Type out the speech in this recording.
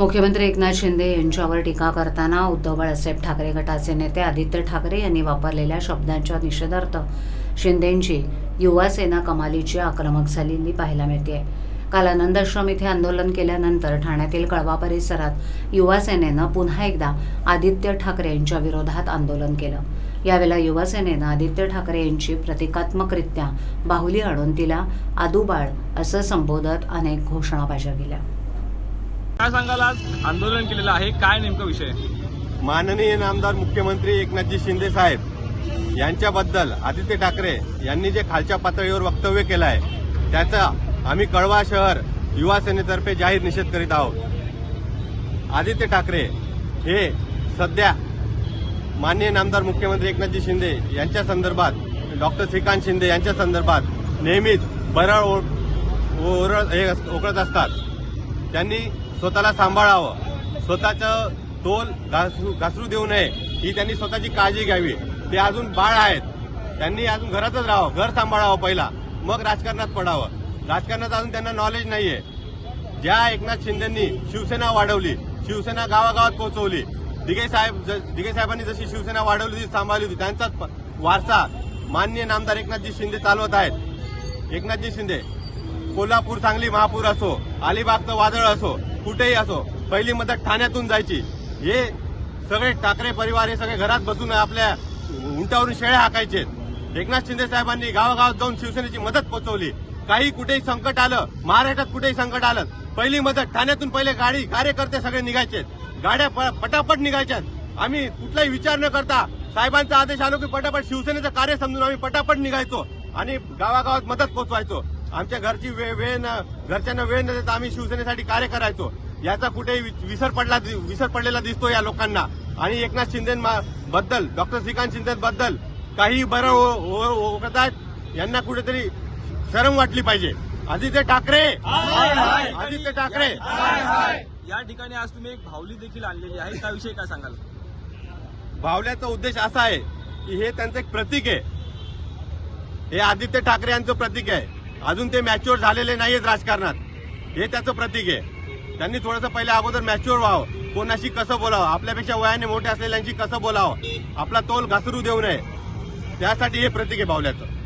मुख्यमंत्री एकनाथ शिंदे यांच्यावर टीका करताना उद्धव बाळासाहेब ठाकरे गटाचे नेते आदित्य ठाकरे यांनी वापरलेल्या शब्दांच्या निषेधार्थ शिंदेंची युवा सेना कमालीची आक्रमक झालेली पाहायला मिळते काल आनंदाश्रम इथे आंदोलन केल्यानंतर ठाण्यातील कळवा परिसरात युवा सेनेनं पुन्हा एकदा आदित्य ठाकरे यांच्या विरोधात आंदोलन केलं. यावेळेला युवा सेनेनं आदित्य ठाकरे यांची प्रतिकात्मकरित्या बाहुली आणून तिला आदूबाळ असं संबोधत अनेक घोषणाबाज्या केल्या. काय सांगाल आज? आंदोलन केलेलं आहे. काय नेमका विषय? माननीय नामदार मुख्यमंत्री एकनाथजी शिंदे साहेब यांच्याबद्दल आदित्य ठाकरे यांनी जे खालच्या पातळीवर वक्तव्य केलं आहे त्याचा आम्ही कळवा शहर युवा सेनेतर्फे जाहीर निषेध करीत आहोत. आदित्य ठाकरे हे सध्या माननीय नामदार मुख्यमंत्री एकनाथजी शिंदे यांच्या संदर्भात डॉक्टर श्रीकांत शिंदे यांच्या संदर्भात नेहमीच बरळ ओ- ओरळ हे अस- ओकळत असतात. त्यांनी स्वतःला सांभाळावं. स्वतःचं तोल घासरू घासरू देऊ नये. ही त्यांनी स्वतःची काळजी घ्यावी. ते अजून बाळ आहेत. त्यांनी अजून घरातच राहावं. घर सांभाळावं पहिला. मग राजकारणात पडावं. राजकारणात अजून त्यांना नॉलेज नाहीये. ज्या एकनाथ शिंदेंनी शिवसेना वाढवली शिवसेना गावागावात पोहोचवली दिघे साहेब ज- दिघे साहेबांनी जशी शिवसेना वाढवली होती सांभाळली होती त्यांचाच वारसा माननीय नामदार एकनाथजी शिंदे चालवत आहेत. एकनाथजी शिंदे कोल्हापूर सांगली महापूर असो अलिबागचं वादळ असो कुठेही असो पहिली मदत ठाण्यातून जायची. हे सगळे ठाकरे परिवार हे सगळे घरात बसून आपल्या उंटावरून शेळ्या हाकायचे. एकनाथ शिंदे साहेबांनी गावागावात जाऊन शिवसेनेची मदत पोहोचवली काही कुठेही संकट आलं महाराष्ट्रात कुठेही संकट आलं पहिली मदत ठाण्यातून पहिले गाडी कार्यकर्ते सगळे निघायचे. गाड्या प- पटापट निघायच्यात आम्ही कुठलाही विचार न करता साहेबांचा आदेश आलो की पटापट शिवसेनेचं कार्य समजून आम्ही पटापट निघायचो आणि गावागावात मदत पोचवायचो. आमच्या घरची वेळ वेळ न घरच्यांना वेळ न देता आम्ही शिवसेनेसाठी कार्य करायचो. याचा कुठेही विसर पडला विसर पडलेला दिसतो या लोकांना. आणि एकनाथ शिंदे बद्दल डॉक्टर श्रीकांत शिंदे बद्दल काही बरं ओळखत आहेत? यांना कुठेतरी शरम वाटली पाहिजे. आदित्य ठाकरे! आदित्य ठाकरे! या ठिकाणी आज तुम्ही एक भावली देखील आणलेली आहे. त्याविषयी काय सांगाल? भावल्याचा उद्देश असा आहे की हे त्यांचं एक प्रतीक आहे. हे आदित्य ठाकरे यांचं प्रतीक आहे. अजून ते मॅच्युअर झालेले नाहीयेत राजकारणात. हे त्याचं प्रतीक आहे. त्यांनी थोडंसं पहिल्या अगोदर मॅच्युअर व्हावं. कोणाशी कसं बोलावं? आपल्यापेक्षा वयाने मोठे असलेल्यांशी कसं बोलावं? आपला तोल घसरू देऊ नये. त्यासाठी हे प्रतीक आहे भावल्याचं